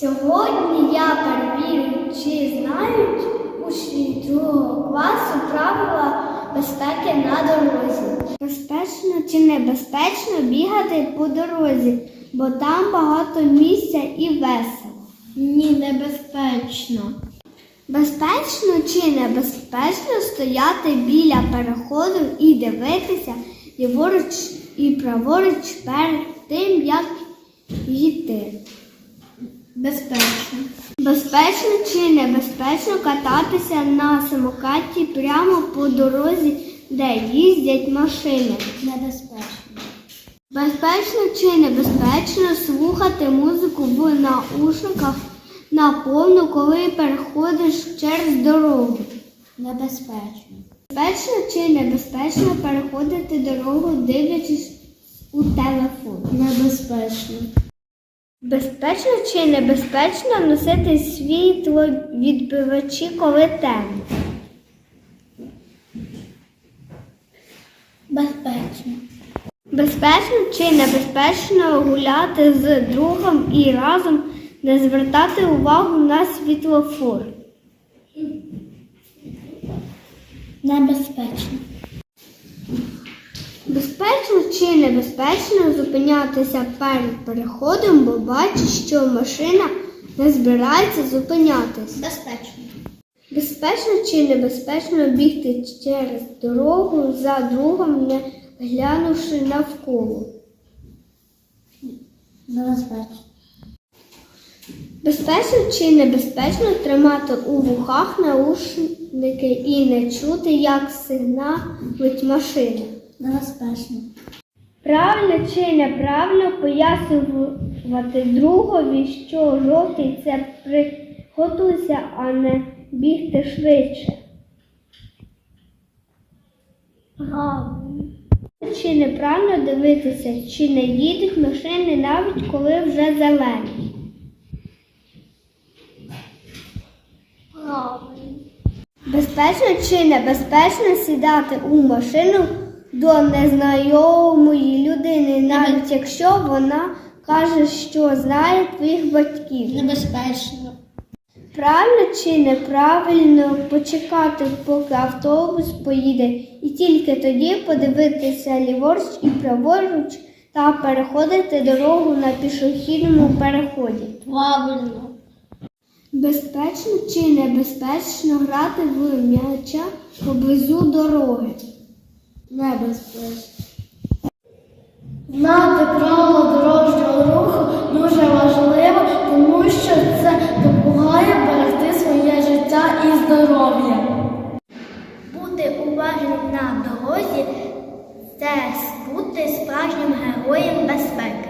Сьогодні я перевірю, чи знають учні другого класу правила безпеки на дорозі. Безпечно чи небезпечно бігати по дорозі, бо там багато місця і весело. Ні, небезпечно. Безпечно чи небезпечно стояти біля переходу і дивитися ліворуч і праворуч перед тим, як йти. Безпечно. Безпечно чи небезпечно кататися на самокаті прямо по дорозі, де їздять машини. Небезпечно. Безпечно чи небезпечно слухати музику в наушниках на повну, коли переходиш через дорогу. Небезпечно. Безпечно чи небезпечно переходити дорогу, дивлячись у телефон. Небезпечно. Безпечно чи небезпечно носити світловідбивачі, коли темно? Безпечно. Безпечно чи небезпечно гуляти з другом і разом не звертати увагу на світлофор? Небезпечно. Безпечно чи небезпечно зупинятися перед переходом, бо бачиш, що машина не збирається зупинятись? Безпечно. Безпечно чи небезпечно бігти через дорогу за другом, не глянувши навколо? Небезпечно. Безпечно чи небезпечно тримати у вухах наушники і не чути, як сигналить машина? Небезпечно. Правильно чи неправильно пояснювати другові, що жовтий це приготуйся, а не бігти швидше. Правильно. Чи неправильно дивитися, чи не їдуть машини навіть коли вже зелені? Безпечно чи небезпечно сідати у машину до незнайомої людини, навіть якщо вона каже, що знає твоїх батьків? Небезпечно. Правильно чи неправильно почекати, поки автобус поїде, і тільки тоді подивитися ліворуч і праворуч та переходити дорогу на пішохідному переході? Правильно. Безпечно чи небезпечно грати в м'яча поблизу дороги? Небезпечно. Знати правила дорожнього руху дуже важливо, тому що це допомагає берегти своє життя і здоров'я. Бути уважним на дорозі це бути справжнім героєм безпеки.